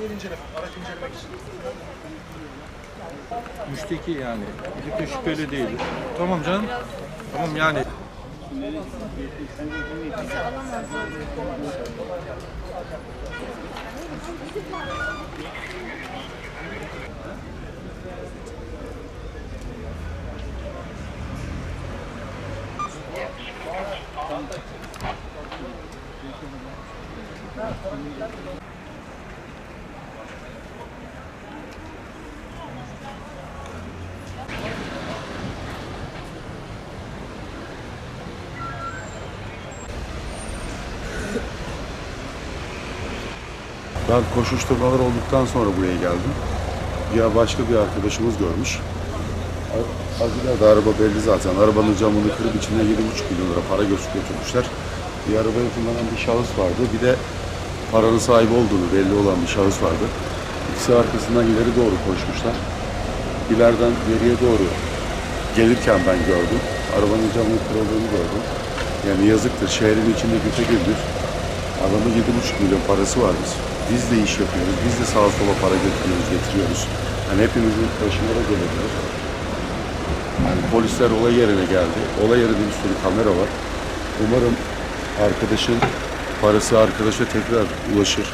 Olay yeri inceleme, araç incelemek için. Müşteki yani. Gidip de şüpheli değil. Tamam canım. Tamam yani. Ben koşuşturmalar olduktan sonra buraya geldim. Ya başka bir arkadaşımız görmüş. A- Acılar da araba belli zaten. Arabanın camını kırıp içinde 7,5 milyon lira para götür- götürmüşler. Bir arabayı kullanan bir şahıs vardı. Bir de paranın sahibi olduğunu belli olan bir şahıs vardı. İkisi arkasından ileri doğru koşmuşlar. İleriden geriye doğru gelirken ben gördüm. Arabanın camının kırıldığını gördüm. Yani yazıktır. Şehrin içinde güpe gündür. Adamın 7,5 milyon parası var biz. Biz de iş yapıyoruz. Biz de sağa sola para götürüyoruz, getiriyoruz. Yani hepimizin başına da gelebilir. Yani polisler olay yerine geldi. Olay yerinde bir sürü kamera var. Umarım arkadaşın parası arkadaşa tekrar ulaşır.